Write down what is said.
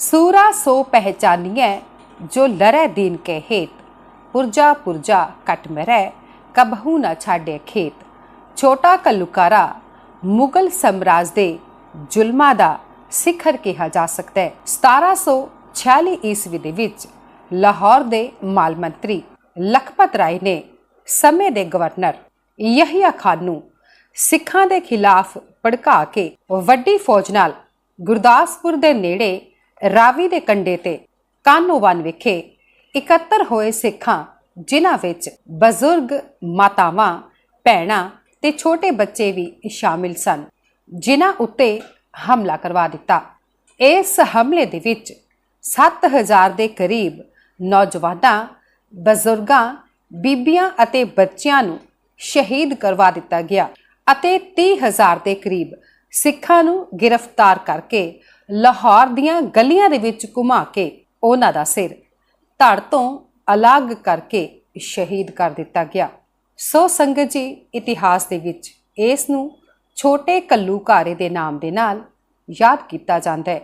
ਸੂਰਾ ਸੋ ਪਹਿਚਾਨੀਐ, ਜੋ ਲਰੈ ਦੀਨ ਕੇ ਹੇਤ। ਪੁਰਜਾ ਪੁਰਜਾ ਕਟ ਮਰੈ, ਕਬਹੂ ਨਾ ਛਾੜੇ ਖੇਤ। ਛੋਟਾ ਕਲੁਕਾਰਾ ਮੁਗਲ ਸਮਰਾਜ ਦੇ ਜ਼ੁਲਮਾਂ ਦਾ ਸਿਖਰ ਕਿਹਾ ਜਾ ਸਕਦਾ। ਹੈ 1746 ਈਸਵੀ ਦੇ ਵਿੱਚ ਲਾਹੌਰ ਦੇ ਮਾਲ ਮੰਤਰੀ ਲਖਪਤ ਰਾਏ ਨੇ ਸਮੇਂ ਦੇ ਗਵਰਨਰ ਯਹੀਆ ਖਾਨ ਨੂੰ ਸਿੱਖਾਂ ਦੇ ਖਿਲਾਫ ਭੜਕਾ ਕੇ ਵੱਡੀ ਫੌਜ ਨਾਲ ਗੁਰਦਾਸਪੁਰ ਦੇ ਨੇੜੇ ਰਾਵੀ ਦੇ ਕੰਢੇ ਤੇ ਕਾਨੋਵਾਨ ਵਿਖੇ 71 ਹੋਏ ਸਿੱਖਾਂ, ਜਿਨ੍ਹਾਂ ਵਿੱਚ ਬਜ਼ੁਰਗ, ਮਾਤਾਵਾਂ, ਭੈਣਾਂ ਤੇ ਛੋਟੇ ਬੱਚੇ ਵੀ ਸ਼ਾਮਿਲ ਸਨ, ਜਿਨ੍ਹਾਂ ਉੱਤੇ ਹਮਲਾ ਕਰਵਾ ਦਿੱਤਾ। ਇਸ ਹਮਲੇ ਦੇ ਵਿੱਚ 7000 ਦੇ ਕਰੀਬ ਨੌਜਵਾਨਾਂ, ਬਜ਼ੁਰਗਾਂ, ਬੀਬੀਆਂ ਅਤੇ ਬੱਚਿਆਂ ਨੂੰ ਸ਼ਹੀਦ ਕਰਵਾ ਦਿੱਤਾ ਗਿਆ ਅਤੇ 30000 ਦੇ ਕਰੀਬ ਸਿੱਖਾਂ ਨੂੰ ਗ੍ਰਿਫਤਾਰ ਕਰਕੇ ਲਾਹੌਰ ਦੀਆਂ ਗਲੀਆਂ ਦੇ ਵਿੱਚ ਘੁਮਾ ਕੇ ਉਹਨਾਂ ਦਾ ਸਿਰ ਧੜ ਤੋਂ ਅਲੱਗ ਕਰਕੇ ਸ਼ਹੀਦ ਕਰ ਦਿੱਤਾ ਗਿਆ। ਸੋ ਸੰਗਤ ਜੀ, ਇਤਿਹਾਸ ਦੇ ਵਿੱਚ ਇਸ ਨੂੰ ਛੋਟੇ ਕੱਲੂ ਘਾਰੇ ਦੇ ਨਾਮ ਦੇ ਨਾਲ ਯਾਦ ਕੀਤਾ ਜਾਂਦਾ ਹੈ।